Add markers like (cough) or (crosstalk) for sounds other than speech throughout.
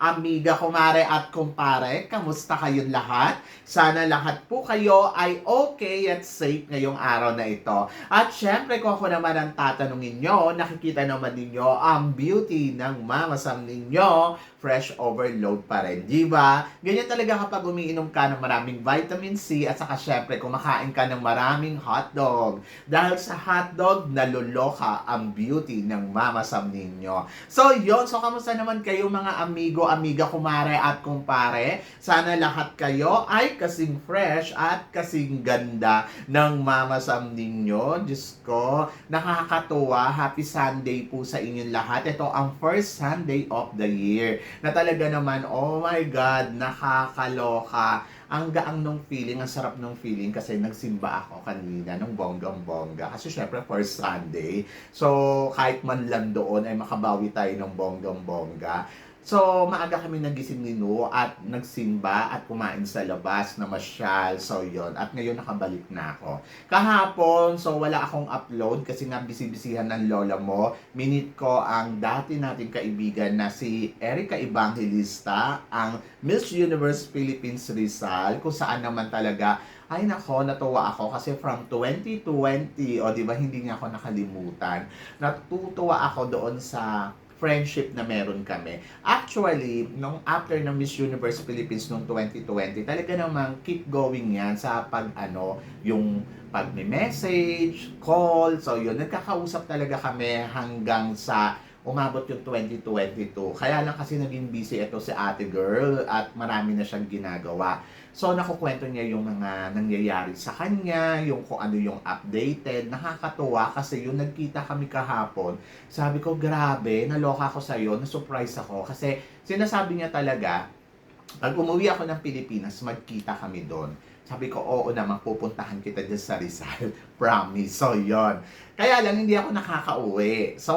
amiga, kumare at kumpare. Kamusta kayong lahat? Sana lahat po kayo ay okay at safe ngayong araw na ito. At syempre kung ako naman ang tatanungin nyo, nakikita naman ninyo ang beauty ng Mama Sam ninyo. Fresh overload pa rin, di ba? Ganyan talaga kapag umiinom ka ng maraming vitamin C at saka syempre kumakain ka ng maraming hotdog. Dahil sa hotdog, naluloka ang beauty ng Mama Sam ninyo. So, yon So, kamusta naman kayo mga amigo, amiga, kumare at kumpare? Sana lahat kayo ay kasing fresh at kasing ganda ng Mama Sam ninyo. Diyos ko, nakakatuwa. Happy Sunday po sa inyong lahat. Ito ang first Sunday of the year na talaga naman, oh my God, nakakaloka ang gaang nung feeling, ang sarap nung feeling kasi nagsimba ako kanina nung bonggang-bongga. Kasi syempre first Sunday. So kahit man lang doon ay makabawi tayo ng bonggang-bongga. So maaga kami nagising ni Nu at nagsimba at kumain sa labas na masyal. So yon At ngayon nakabalik na ako. Kahapon, so wala akong upload kasi nga bisibisihan ng lola mo. Minute ko ang dati nating kaibigan na si Erica Evangelista, ang Miss Universe Philippines Rizal, kung saan naman talaga ay nako, natuwa ako kasi from 2020, o di ba hindi niya ako nakalimutan, natutuwa ako doon sa friendship na meron kami. Actually, nung after ng Miss Universe Philippines noong 2020, talaga namang keep going yan sa pag ano, yung pag message, call, so yun, nagkakausap talaga kami hanggang sa umabot yung 2022. Kaya lang kasi naging busy ito si ate girl at marami na siyang ginagawa. So, nakukwento niya yung mga nangyayari sa kanya, yung kung ano yung updated. Nakakatuwa kasi yung nagkita kami kahapon, sabi ko, grabe, naloka ako sa'yo, na-surprise ako. Kasi sinasabi niya talaga, pag umuwi ako ng Pilipinas, magkita kami doon. Sabi ko, oo naman, pupuntahan kita dyan sa Rizal. (laughs) Promise. So, yon Kaya lang, hindi ako nakakauwi. So,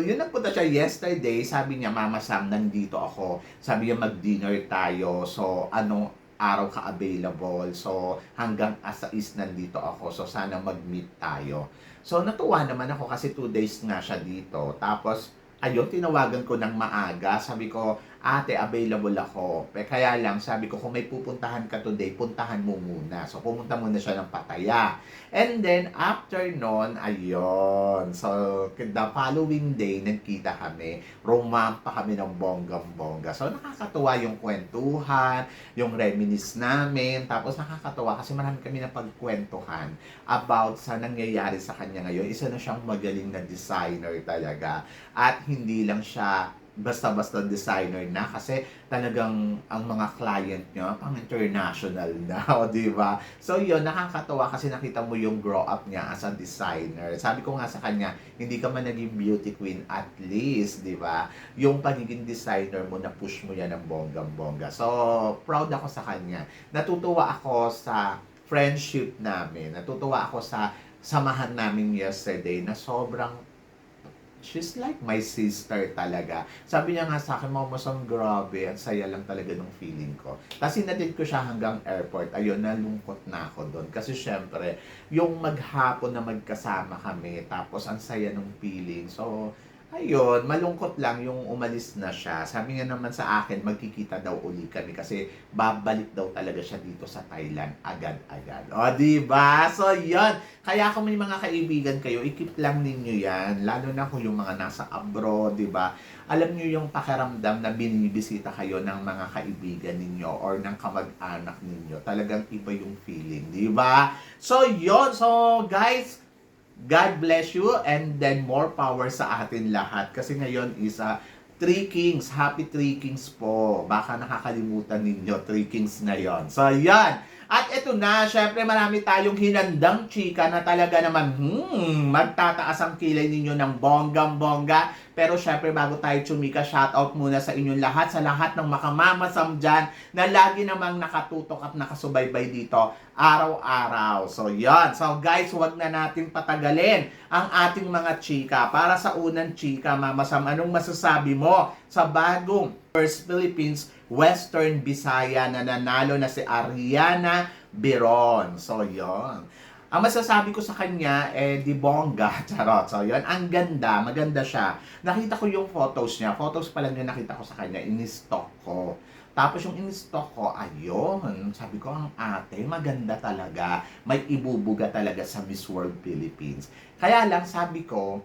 yun nagpunta siya yesterday. Sabi niya, Mama Sam, nandito ako. Sabi niya, mag-dinner tayo. So, ano, araw ka available. So, hanggang asa is nandito ako. So, sana mag-meet tayo. So, natuwa naman ako kasi two days nga siya dito. Tapos, ayun, tinawagan ko ng maaga. Sabi ko, ate, available ako. Pe, kaya lang, sabi ko, kung may pupuntahan ka today, puntahan mo muna. So, pumunta muna siya ng Pataya. And then, after nun, ayun. So, the following day, nagkita kami. Romampa kami ng bonggang-bongga. So, nakakatuwa yung kwentuhan, yung reminis namin. Tapos, nakakatuwa kasi marami kami na pagkwentuhan about sa nangyayari sa kanya ngayon. Isa na siyang magaling na designer talaga. At hindi lang siya basta-basta designer na kasi talagang ang mga client niya pang international (laughs) na, o di ba? So yun, nakakatawa kasi nakita mo yung grow up niya as a designer. Sabi ko nga sa kanya, hindi ka man naging beauty queen at least, di ba? Yung pagiging designer mo, na push mo yan ng bonggang-bongga. So, proud ako sa kanya. Natutuwa ako sa friendship namin. Natutuwa ako sa samahan namin yesterday na sobrang she's like my sister talaga. Sabi niya nga sa akin, Mama Sam, grabe, ang saya lang talaga ng feeling ko. Kasi natin ko siya hanggang airport, ayun, nalungkot na ako doon. Kasi syempre, yung maghapon na magkasama kami, tapos ang saya ng feeling. So, Ayun, malungkot lang yung umalis na siya. Sabi nga naman sa akin, magkikita daw uli kami kasi babalik daw talaga siya dito sa Thailand agad-agad. O, di ba? So, yun. Kaya kung may mga kaibigan kayo, ikip lang ninyo yan. Lalo na kung yung mga nasa abroad, di ba? Alam niyo yung pakiramdam na binibisita kayo ng mga kaibigan ninyo or ng kamag-anak ninyo. Talagang iba yung feeling, di ba? So, yun. So, guys, God bless you and then more power sa atin lahat. Kasi ngayon is uh, Three Kings. Happy Three Kings po. Baka nakakalimutan ninyo, Three Kings na yon. So, yan. At ito na, syempre marami tayong hinandang chika na talaga naman, hmm, magtataas ang kilay ninyo ng bonggang-bongga. Pero syempre, bago tayo chumika, shoutout muna sa inyong lahat, sa lahat ng makamamasam dyan na lagi namang nakatutok at nakasubaybay dito araw-araw. So, yan. So, guys, huwag na natin patagalin ang ating mga chika. Para sa unang chika, Mama Sam, anong masasabi mo sa bagong First Philippines Western Bisaya na nanalo na si Ariana Biron. So, yon. Ang masasabi ko sa kanya, eh, di bongga. (laughs) Charot. So, yun. Ang ganda. Maganda siya. Nakita ko yung photos niya. Photos pa lang yung nakita ko sa kanya. In-stock ko. Tapos yung in-stock ko, ayun. Sabi ko, ang ate, maganda talaga. May ibubuga talaga sa Miss World Philippines. Kaya lang, sabi ko,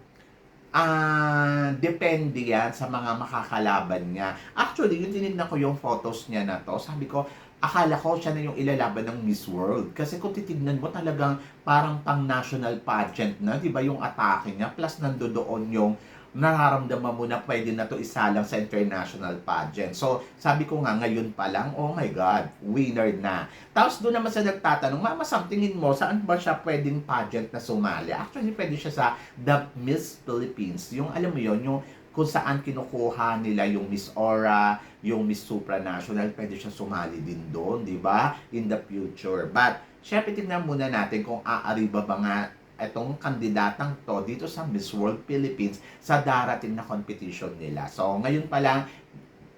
Ah, depende yan sa mga makakalaban niya. Actually, yung tinignan ko yung photos niya na to, sabi ko, akala ko siya na yung ilalaban ng Miss World. Kasi kung titignan mo talagang parang pang national pageant na, di ba yung atake niya, plus nandoon yung nararamdaman mo na pwede na to isalang sa international pageant. So, sabi ko nga, ngayon pa lang, oh my God, winner na. Tapos doon naman sa nagtatanong, Mama Sam, tingin mo, saan ba siya pwedeng pageant na sumali? Actually, pwede siya sa The Miss Philippines. Yung, alam mo yon yung kung saan kinukuha nila yung Miss Aura, yung Miss Supranational, pwede siya sumali din doon, di ba? In the future. But, syempre tingnan muna natin kung aari ba ba nga itong kandidatang to dito sa Miss World Philippines sa darating na competition nila. So, ngayon pa lang,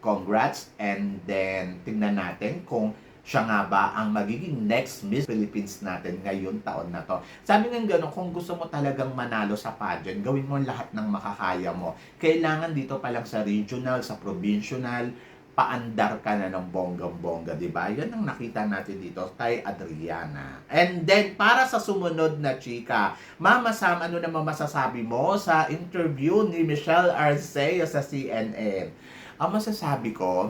congrats and then tingnan natin kung siya nga ba ang magiging next Miss Philippines natin ngayon taon na to. Sabi nga gano'n, kung gusto mo talagang manalo sa pageant, gawin mo lahat ng makakaya mo. Kailangan dito pa lang sa regional, sa provincial, paandar ka na ng bonggang-bongga, di ba? Yan ang nakita natin dito kay Adriana. And then, para sa sumunod na chika, Mama Sam, ano naman masasabi mo sa interview ni Michelle Arceo sa CNN? Ang masasabi ko,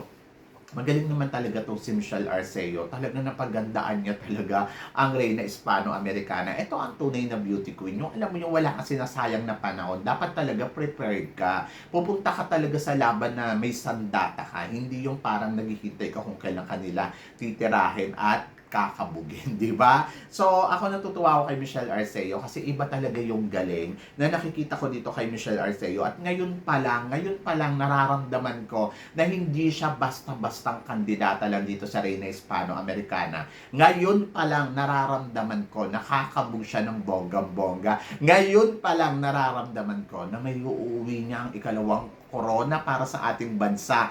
Magaling naman talaga to si Michelle Arceo. Talaga napagandaan niya talaga ang Reyna Hispano-Americana. Ito ang tunay na beauty queen. Yung alam mo yung wala kang sinasayang na panahon. Dapat talaga prepared ka. Pupunta ka talaga sa laban na may sandata ka. Hindi yung parang naghihintay ka kung kailan kanila titirahin at kakabugin, (laughs) di ba? So, ako natutuwa ako kay Michelle Arceo kasi iba talaga yung galing na nakikita ko dito kay Michelle Arceo at ngayon pa lang, ngayon pa lang nararamdaman ko na hindi siya basta-bastang kandidata lang dito sa Reina Hispano-Americana. Ngayon pa lang nararamdaman ko nakakabog siya ng bonggang-bongga. Ngayon pa lang nararamdaman ko na may uuwi niya ang ikalawang corona para sa ating bansa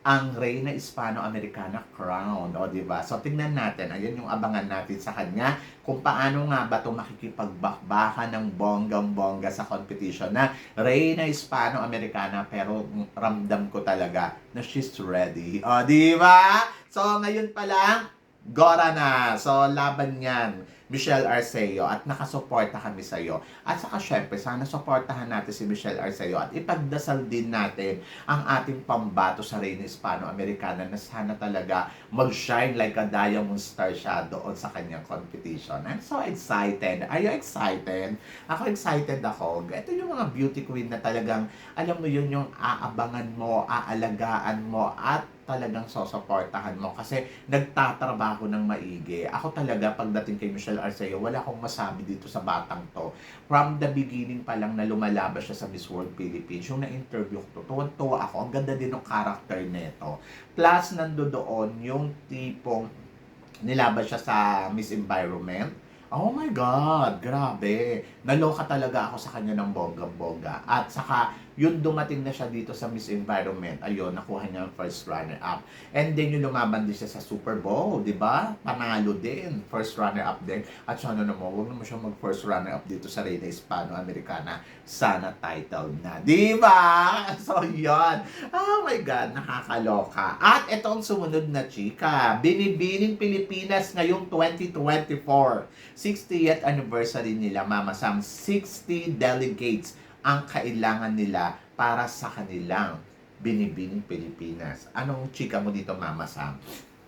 ang Reyna Hispano-Americana Crown. O, di ba? So, tingnan natin. Ayan yung abangan natin sa kanya kung paano nga ba ito makikipagbakbakan ng bonggang-bongga sa competition na Reyna Hispano-Americana pero ramdam ko talaga na she's ready. O, di ba? So, ngayon pa lang, Gora na. So, laban yan. Michelle Arceo at nakasuporta kami sa iyo. At saka syempre, sana suportahan natin si Michelle Arceo at ipagdasal din natin ang ating pambato sa Reina Hispano-Americana na sana talaga mag-shine like a diamond star siya doon sa kanyang competition. I'm so excited. Are you excited? Ako excited ako. Ito yung mga beauty queen na talagang, alam mo yun, yung aabangan mo, aalagaan mo, at talagang sosuportahan mo kasi nagtatrabaho ng maigi. Ako talaga, pagdating kay Michelle Arceo, wala akong masabi dito sa batang to. From the beginning pa lang na lumalabas siya sa Miss World Philippines, yung na-interview ko to, tuwan-tuwa ako. Ang ganda din ng character nito. Plus, nandoon yung tipong nilaban siya sa Miss Environment. Oh my God, grabe. Naloka talaga ako sa kanya ng bonggang-bongga. At saka, yun dumating na siya dito sa Miss Environment. Ayun, nakuha niya ang first runner-up. And then yung lumaban din siya sa Super Bowl, di ba? Panalo din. First runner-up din. At siya ano naman, huwag naman siya mag-first runner-up dito sa Reina Hispano-Americana. Sana title na. Di ba? (laughs) So, yun. Oh my God, nakakaloka. At itong sumunod na chika. Binibining Pilipinas ngayong 2024. 60th anniversary nila, Mama Sam. 60 delegates ang kailangan nila para sa kanilang binibining Pilipinas. Anong chika mo dito, Mama Sam?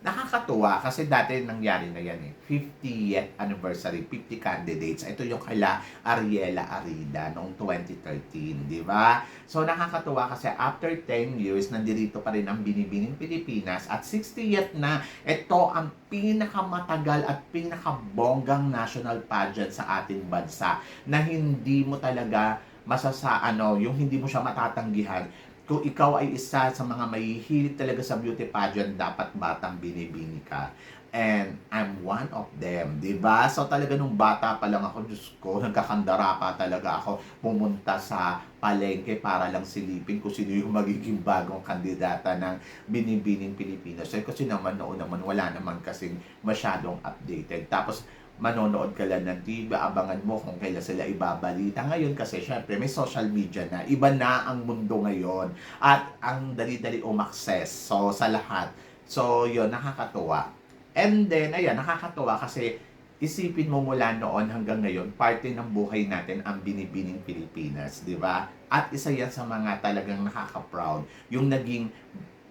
Nakakatuwa kasi dati nangyari na yan eh. 50th anniversary, 50 candidates. Ito yung kaila Ariela Arida noong 2013, di ba? So nakakatuwa kasi after 10 years, nandito pa rin ang Binibining Pilipinas at 60th na ito ang pinakamatagal at pinakabonggang national pageant sa ating bansa na hindi mo talaga masasa ano, yung hindi mo siya matatanggihan. Kung ikaw ay isa sa mga mahihilig talaga sa beauty pageant, dapat batang binibini ka. And I'm one of them, di ba? So talaga nung bata pa lang ako, Diyos ko, nagkakandara pa talaga ako pumunta sa palengke para lang silipin kung sino yung magiging bagong kandidata ng Binibining Pilipinas. So, kasi naman noon naman, wala naman kasing masyadong updated. Tapos, manonood ka lang ng TV, abangan mo kung kailan sila ibabalita. Ngayon kasi, syempre, may social media na. Iba na ang mundo ngayon. At ang dali-dali umakses. So, sa lahat. So, yun, nakakatuwa. And then, ayan, nakakatuwa kasi isipin mo mula noon hanggang ngayon, parte ng buhay natin ang binibining Pilipinas, di ba? At isa yan sa mga talagang nakaka-proud, yung naging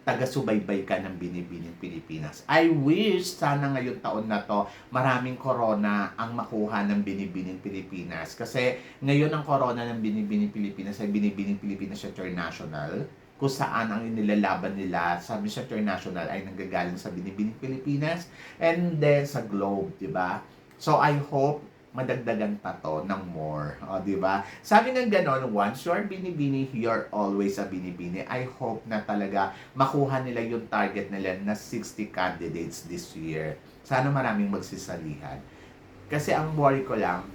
taga-subaybay ka ng binibining Pilipinas. I wish sana ngayon taon na to, maraming corona ang makuha ng binibining Pilipinas. Kasi ngayon ang corona ng binibining Pilipinas ay binibining Pilipinas International kung saan ang inilalaban nila sa Miss International ay nanggagaling sa Binibining Pilipinas and then sa Globe, di ba? So I hope madagdagan pa to ng more, o di ba? Sabi ng ganon, once you're binibini, you're always a binibini. I hope na talaga makuha nila yung target nila na 60 candidates this year. Sana maraming magsisalihan. Kasi ang worry ko lang,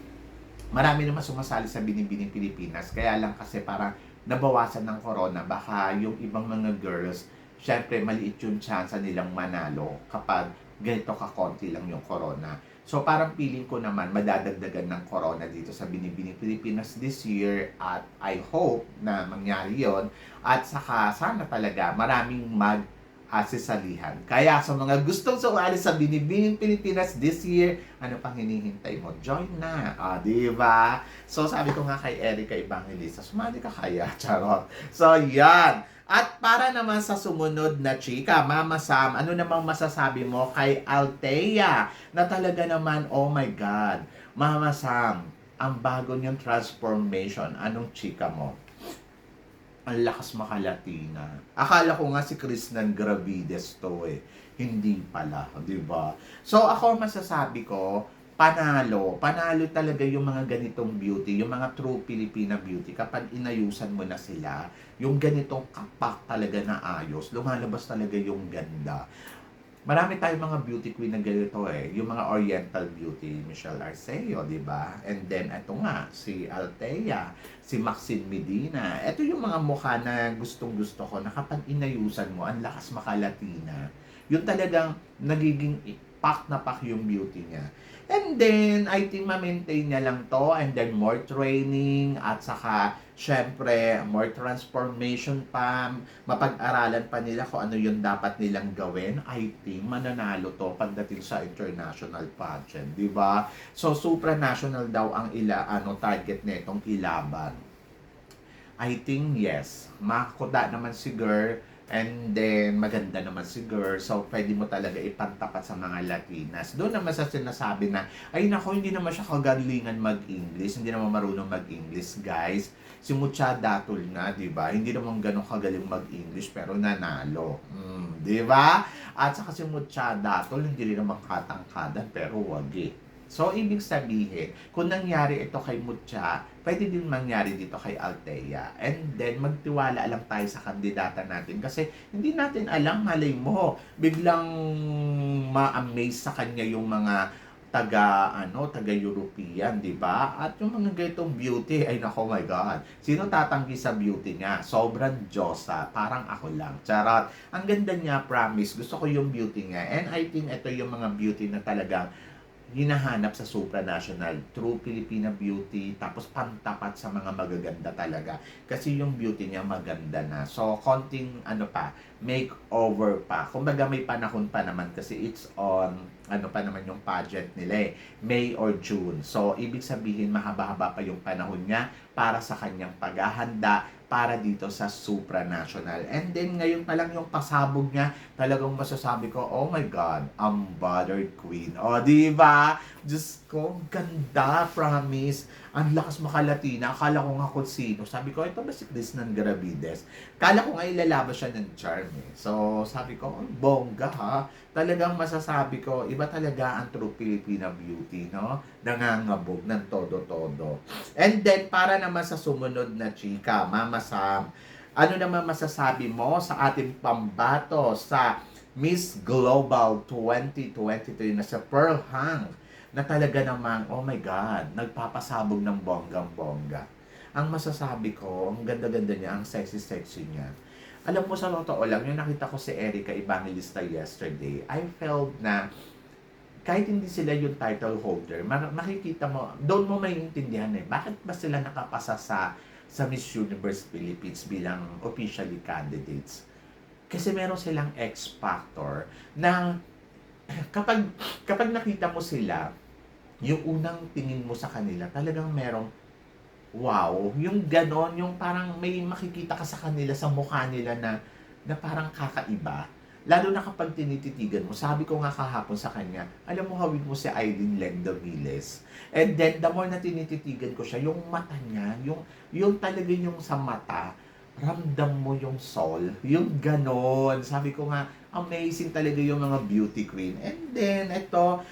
marami naman sumasali sa Binibining Pilipinas. Kaya lang kasi parang nabawasan ng corona, baka yung ibang mga girls, syempre maliit yung chance nilang manalo kapag ganito kakonti lang yung corona. So parang feeling ko naman madadagdagan ng corona dito sa Binibining Pilipinas this year at I hope na mangyari yon at saka sana talaga maraming mag asisalihan. Kaya sa mga gustong sumali sa Binibining Pilipinas this year, ano pang hinihintay mo? Join na. Ah, di? So, sabi ko nga kay Erica Evangelista, sumali ka kaya, (laughs) charot. So, yan. At para naman sa sumunod na chika, Mama Sam, ano namang masasabi mo kay Althea na talaga naman, oh my God, Mama Sam, ang bago niyong transformation, anong chika mo? ang lakas makalatina. Akala ko nga si Chris ng Gravides to eh. Hindi pala, di ba? So ako masasabi ko, panalo. Panalo talaga yung mga ganitong beauty, yung mga true Filipina beauty. Kapag inayusan mo na sila, yung ganitong kapak talaga na ayos, lumalabas talaga yung ganda. Marami tayong mga beauty queen na ganito eh. Yung mga oriental beauty, Michelle Arceo, di ba? And then, ito nga, si Althea, si Maxine Medina. Ito yung mga mukha na gustong gusto ko na kapag inayusan mo, ang lakas makalatina. Yung talagang nagiging pak na pak yung beauty niya. And then, I think ma-maintain niya lang to and then more training at saka, syempre, more transformation pa, mapag-aralan pa nila kung ano yung dapat nilang gawin. I think mananalo to pagdating sa international pageant, di ba? So, supranational daw ang ila, ano, target nitong ilaban. I think yes. Makuda naman si girl And then, maganda naman si girl. So, pwede mo talaga ipantapat sa mga Latinas. Doon naman sa sinasabi na, ay nako, hindi naman siya kagalingan mag-English. Hindi naman marunong mag-English, guys. Si Mucha Datul na, di ba? Hindi naman ganun kagaling mag-English, pero nanalo. Mm, di ba? At saka si Mucha Datul, hindi rin naman katangkadan, pero wagi. So, ibig sabihin, kung nangyari ito kay Mucha, pwede din mangyari dito kay Althea. And then, magtiwala lang tayo sa kandidata natin kasi hindi natin alam, malay mo, biglang ma-amaze sa kanya yung mga taga ano taga European, 'di ba? At yung mga ganitong beauty, ay nako my god. Sino tatanggi sa beauty niya? Sobrang Diyosa, parang ako lang. Charot. Ang ganda niya, promise. Gusto ko yung beauty niya. And I think ito yung mga beauty na talagang hinahanap sa supranational, true Filipina beauty, tapos pantapat sa mga magaganda talaga. Kasi yung beauty niya maganda na. So, konting ano pa, makeover pa. Kumbaga may panahon pa naman kasi it's on, ano pa naman yung pageant nila eh, May or June. So, ibig sabihin mahaba-haba pa yung panahon niya para sa kanyang paghahanda para dito sa supranational. And then, ngayon pa lang yung pasabog niya, talagang masasabi ko, oh my God, unbothered queen. O, di ba? Diyos ko, ganda, promise. Ang lakas makalatina. Akala ko nga kung sino. Sabi ko, ito ba si Krishnan Garavides? Kala ko nga ilalabas siya ng charm eh. So, sabi ko, "Ang bongga ha. Talagang masasabi ko, iba talaga ang true Filipina beauty, no? Nangangabog ng todo-todo. And then, para naman sa sumunod na chika, Mama Sam, ano naman masasabi mo sa ating pambato sa Miss Global 2023 na sa Pearl Hang na talaga namang, oh my God, nagpapasabog ng bonggang-bongga. Ang masasabi ko, ang ganda-ganda niya, ang sexy-sexy niya. Alam mo sa totoo lang, yung nakita ko si Erica Evangelista yesterday, I felt na kahit hindi sila yung title holder, ma- makikita mo, doon mo maiintindihan eh, bakit ba sila nakapasa sa sa Miss Universe Philippines bilang officially candidates? Kasi meron silang X factor na kapag kapag nakita mo sila, yung unang tingin mo sa kanila, talagang merong wow, yung ganon, yung parang may makikita ka sa kanila sa mukha nila na na parang kakaiba. Lalo na kapag tinititigan mo, sabi ko nga kahapon sa kanya, alam mo hawig mo si Aileen Lenda Miles. And then, the more na tinititigan ko siya, yung mata niya, yung, yung talaga yung sa mata, ramdam mo yung soul, yung ganon. Sabi ko nga, amazing talaga yung mga beauty queen. And then, ito,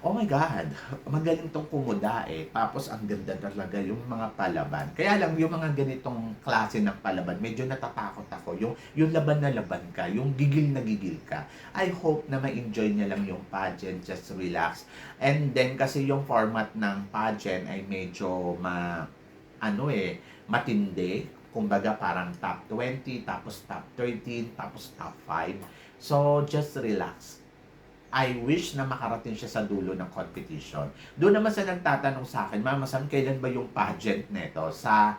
oh my God, magaling tong kumuda eh. Tapos, ang ganda talaga yung mga palaban. Kaya lang, yung mga ganitong klase ng palaban, medyo natatakot ako. Yung, yung laban na laban ka, yung gigil na gigil ka. I hope na ma-enjoy niya lang yung pageant, just relax. And then, kasi yung format ng pageant ay medyo ma, ano eh, matindi. Kumbaga, parang top 20, tapos top 13, tapos top 5. So, just relax. I wish na makarating siya sa dulo ng competition. Doon naman sa nagtatanong sa akin, Mama Sam, kailan ba yung pageant neto? Sa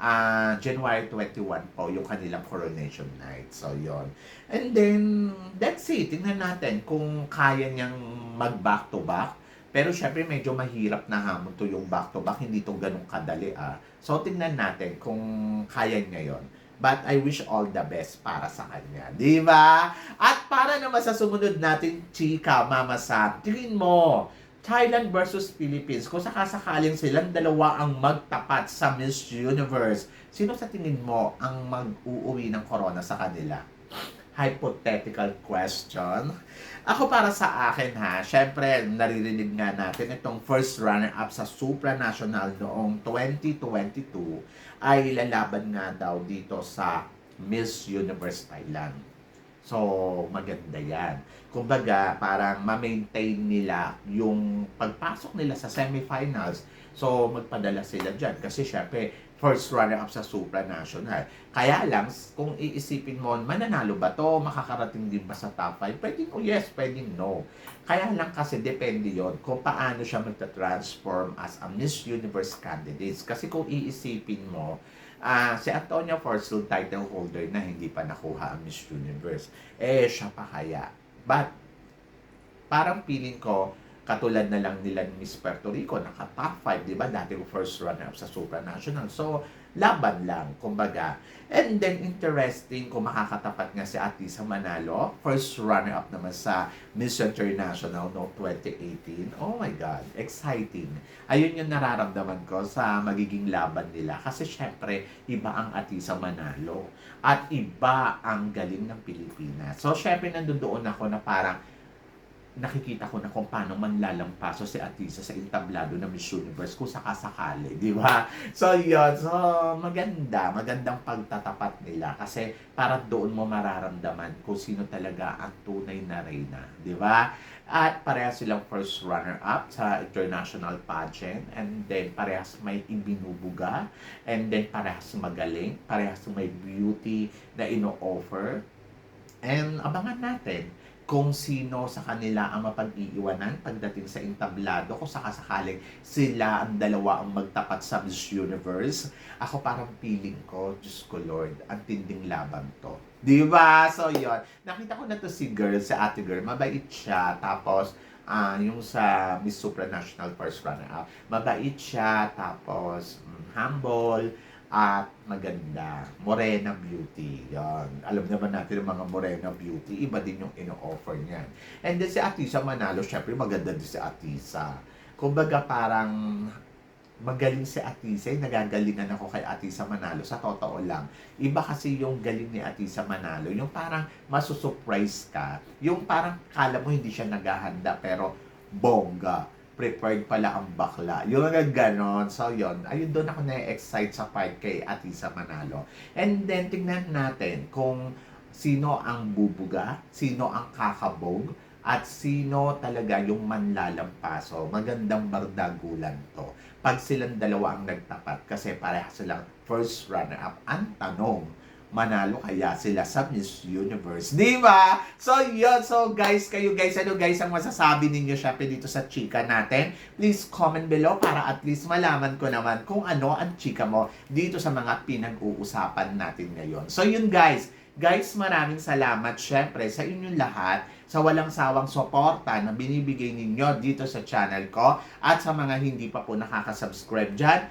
ah, January 21 po, yung kanilang coronation night. So, yon And then, that's it. Tingnan natin kung kaya niyang mag-back to back. Pero syempre, medyo mahirap na hamon to yung back to back. Hindi to ganun kadali ah. So, tingnan natin kung kaya niya yon But I wish all the best para sa kanya. Di ba? At para naman sa sumunod natin, chika, Mama Sam, tingin mo, Thailand versus Philippines, kung sakasakaling silang dalawa ang magtapat sa Miss Universe, sino sa tingin mo ang mag-uuwi ng corona sa kanila? Hypothetical question. Ako para sa akin ha, syempre naririnig nga natin itong first runner-up sa supranational noong 2022 ay lalaban nga daw dito sa Miss Universe Thailand. So, maganda yan. Kumbaga, parang ma-maintain nila yung pagpasok nila sa semifinals. So, magpadala sila dyan. Kasi syempre, first runner-up sa supranational. Kaya lang, kung iisipin mo, mananalo ba to? Makakarating din ba sa top 5? Pwedeng oh yes, pwedeng no. Kaya lang kasi depende yon kung paano siya magta-transform as a Miss Universe candidates. Kasi kung iisipin mo, ah si Antonio Forcel title holder na hindi pa nakuha ang Miss Universe. Eh, siya pa kaya. But, parang feeling ko, katulad na lang nila ni Miss Puerto Rico, naka top 5, di ba? Dati first runner-up sa supranational. So, laban lang, kumbaga. And then, interesting kung makakatapat nga si Atisa Manalo. First runner-up naman sa Miss International no 2018. Oh my God, exciting. Ayun yung nararamdaman ko sa magiging laban nila. Kasi syempre, iba ang Atisa Manalo. At iba ang galing ng Pilipinas. So, syempre, nandoon ako na parang nakikita ko na kung paano manlalampaso si Atisa sa entablado ng Miss Universe kung sakasakali, di ba? (laughs) So, yun. So, maganda. Magandang pagtatapat nila kasi para doon mo mararamdaman kung sino talaga ang tunay na reyna, di ba? At parehas silang first runner-up sa international pageant and then parehas may ibinubuga and then parehas magaling, parehas may beauty na ino-offer. And abangan natin kung sino sa kanila ang mapag-iiwanan pagdating sa entablado kung sakasakaling sila ang dalawa ang magtapat sa Miss Universe. Ako parang feeling ko, Diyos ko Lord, ang tinding laban to. Di ba? So, yon Nakita ko na to si girl, si ate girl. Mabait siya. Tapos, ah yung sa Miss Supranational First Runner-Up. Mabait siya. Tapos, mm, humble at maganda. Morena Beauty. Yan. Alam naman natin yung mga Morena Beauty. Iba din yung ino-offer niyan. And then si Atisa Manalo, syempre maganda din si Atisa. Kumbaga parang magaling si Atisa, nagagalingan ako kay Atisa Manalo sa totoo lang. Iba kasi yung galing ni Atisa Manalo, yung parang masusurprise ka, yung parang kala mo hindi siya naghahanda pero bongga prepared pala ang bakla. Yung mga ganon. So, yun. Ayun doon ako na-excite sa part kay Atisa Manalo. And then, tingnan natin kung sino ang bubuga, sino ang kakabog, at sino talaga yung manlalampaso. Magandang bardagulan to. Pag silang dalawa ang nagtapat, kasi pareha silang first runner-up. Ang tanong, manalo kaya sila sa Miss Universe. Di ba? So, yun. So, guys, kayo guys, ano guys ang masasabi ninyo syempre dito sa chika natin? Please comment below para at least malaman ko naman kung ano ang chika mo dito sa mga pinag-uusapan natin ngayon. So, yun guys. Guys, maraming salamat syempre sa inyong lahat sa walang sawang suporta na binibigay ninyo dito sa channel ko at sa mga hindi pa po nakaka-subscribe dyan,